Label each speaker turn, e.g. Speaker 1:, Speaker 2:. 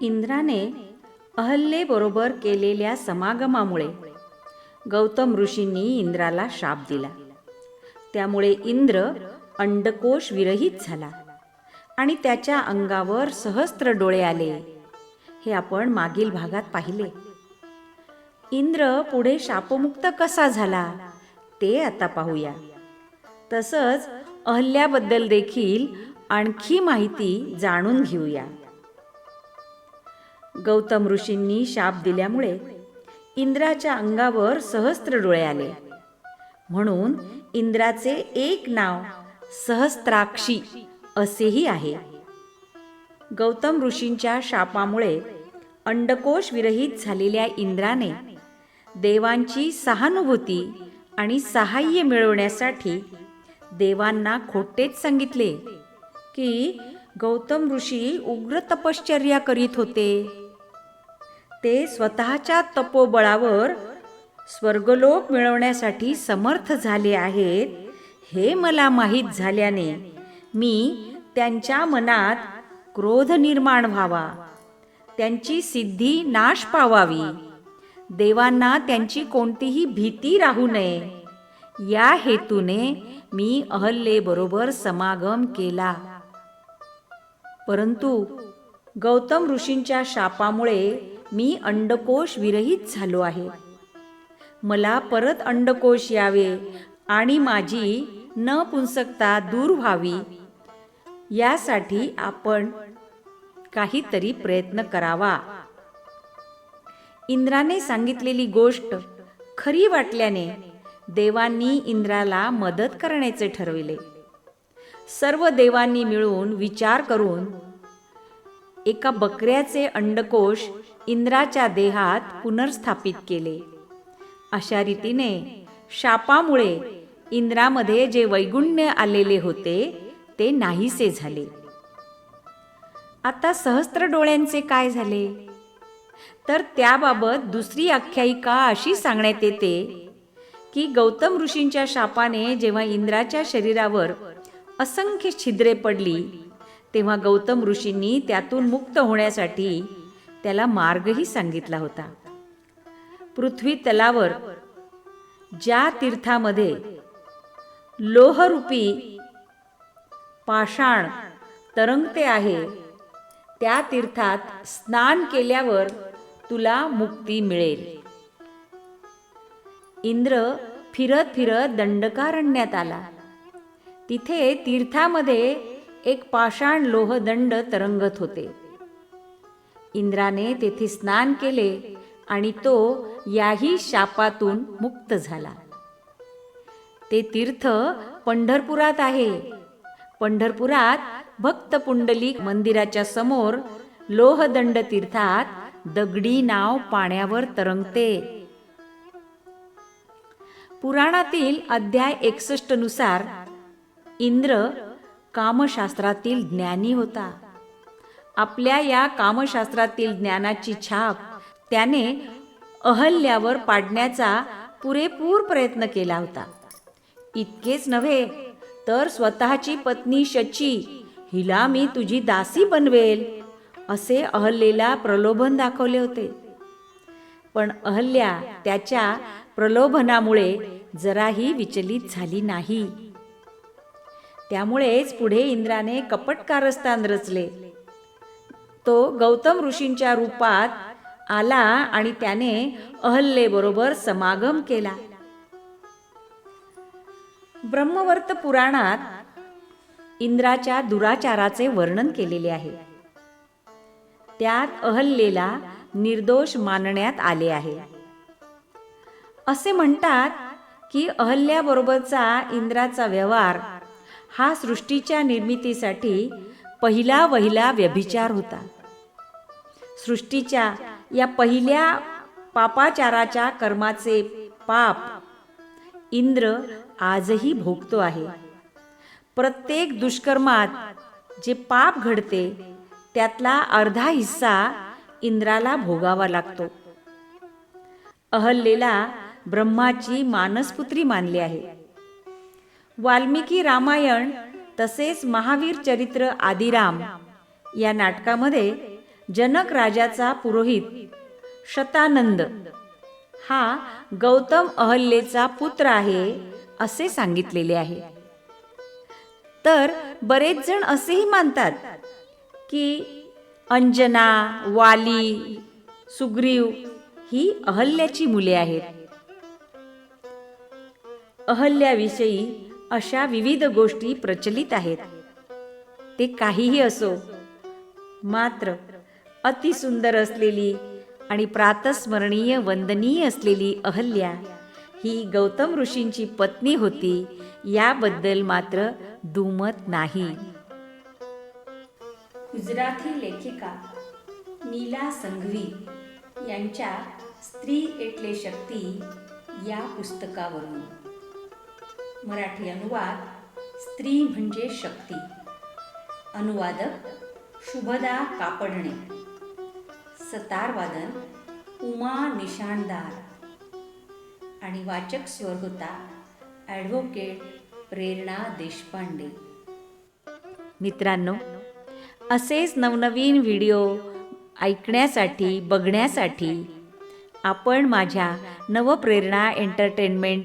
Speaker 1: इंद्राने अहल्येबरोबर केलेल्या समागमामुळे गौतम ऋषींनी इंद्राला शाप दिला. त्यामुळे इंद्र अंडकोश विरहित झाला आणि त्याच्या अंगावर सहस्त्र डोळे आले. हे आपण मागील भागात पाहिले. इंद्र पुढे शापमुक्त कसा झाला ते आता पाहूया. तसंच अहल्याबद्दल देखील आणखी माहिती जाणून घेऊया. गौतम ऋषींनी शाप दिल्यामुळे इंद्राच्या अंगावर सहस्त्र डोळे आले. म्हणून इंद्राचे एक नाव सहस्त्राक्षी असेही आहे. गौतम ऋषींच्या शापामुळे अंडकोश विरहित झालेल्या इंद्राने देवांची सहानुभूती आणि सहाय्य मिळवण्यासाठी देवांना खोटेच सांगितले की गौतम ऋषी उग्र तपश्चर्या करीत होते. ते स्वतःच्या तपोबळावर स्वर्गलोक मिळवण्यासाठी समर्थ झाले आहेत हे मला माहीत झाल्याने मी त्यांच्या मनात क्रोध निर्माण व्हावा. त्यांची सिद्धी नाश पावावी. देवांना त्यांची कोणतीही भीती राहू नये. या हेतूने मी अहल्येबरोबर समागम केला. परंतु गौतम ऋषींच्या शापामुळे मी अंडकोश विरहित झालो आहे. मला परत अंडकोश यावे आणि माझी न पुंसकता दूर व्हावी यासाठी आपण काहीतरी प्रयत्न करावा. इंद्राने सांगितलेली गोष्ट खरी वाटल्याने देवांनी इंद्राला मदत करण्याचे ठरविले. सर्व देवांनी मिळून विचार करून एका बकऱ्याचे अंडकोश इंद्राच्या देहात पुनर्स्थापित केले. अशा रीतीने शापामुळे इंद्रामध्ये जे वैगुण्य आलेले होते ते नाहीसे झाले. आता सहस्त्र डोळ्यांचे काय झाले? तर त्याबाबत दुसरी आख्यायिका अशी सांगण्यात येते की गौतम ऋषींच्या शापाने जेव्हा इंद्राच्या शरीरावर असंख्य छिद्रे पडली तेव्हा गौतम ऋषींनी त्यातून मुक्त होण्यासाठी त्याला मार्गही सांगितला होता. पृथ्वी तलावर ज्या तीर्थामध्ये लोहरूपी पाषाण तरंगते आहे त्या तीर्थात स्नान केल्यावर तुला मुक्ती मिळेल. इंद्र फिरत फिरत दंडकारण्यात आला. तिथे तीर्थामध्ये एक पाषाण लोहदंड तरंगत होते. इंद्राने तेथे स्नान केले आणि तो याही शापातून मुक्त झाला. ते तीर्थ पंढरपुरात आहे. पंढरपुरात भक्त पुंडलिक मंदिराच्या समोर लोहदंड तीर्थात दगडी नाव पाण्यावर तरंगते. पुराणातील अध्याय एकसष्टनुसार इंद्र कामशास्त्रातील ज्ञानी होता. आपल्या या कामशास्त्रातील ज्ञानाची छाप त्याने अहल्यावर पाडण्याचा पुरेपूर प्रयत्न केला होता. इतकेच नव्हे तर स्वतःची पत्नी शची हिला मी तुझी दासी बनवेल असे अहल्येला प्रलोभन दाखवले होते. पण अहल्या त्याच्या प्रलोभनामुळे जराही विचलित झाली नाही. त्यामुळेच पुढे इंद्राने कपट कारस्थान रचले. तो गौतम ऋषींच्या रूपात आला आणि त्याने अहल्येबरोबर समागम केला. ब्रह्मवर्त पुराणात इंद्राच्या दुराचाराचे वर्णन केलेले आहे. त्यात अहल्येला निर्दोष मानण्यात आले आहे. असे म्हणतात की अहल्याबरोबरचा इंद्राचा व्यवहार हा सृष्टीच्या निर्मितीसाठी पहिला वहिला व्यभिचार होता. सृष्टीच्या या पहिल्या पापाचाराच्या कर्माचे पाप इंद्र आजही भोगतो आहे. प्रत्येक दुष्कर्मात जे पाप घडते त्यातला अर्धा हिस्सा इंद्राला भोगावा लागतो. अहल्लेला ब्रह्माची मानसपुत्री मानली आहे. वाल्मिकी रामायण तसेच महावीर चरित्र आदिराम या नाटकामध्ये जनक राजाचा पुरोहित शतानंद हा गौतम अहल्येचा पुत्र आहे असे सांगितलेले आहे. तर बरेच जण असेही मानतात की अंजना वाली सुग्रीव ही अहल्याची मुले आहेत. अहल्याविषयी अशा विविध गोष्टी प्रचलित आहेत. ते काहीही असो मात्र अतिसुंदर असलेली आणि प्रातस्मरणीय वंदनीय असलेली अहल्या ही गौतम ऋषींची पत्नी होती याबद्दल मात्र दुमत नाही. गुजराती लेखिका नीला संघवी यांच्या स्त्री एटले शक्ती या पुस्तकावरून. मराठी अनुवाद स्त्री म्हणजे शक्ती. अनुवादक शुभदा कापडणे. सतारवादन उमा निशाणदार. आणि वाचक स्वर होता ॲडव्होकेट प्रेरणा देशपांडे. मित्रांनो असेच नवनवीन व्हिडिओ ऐकण्यासाठी बघण्यासाठी आपण माझ्या नवप्रेरणा एंटरटेनमेंट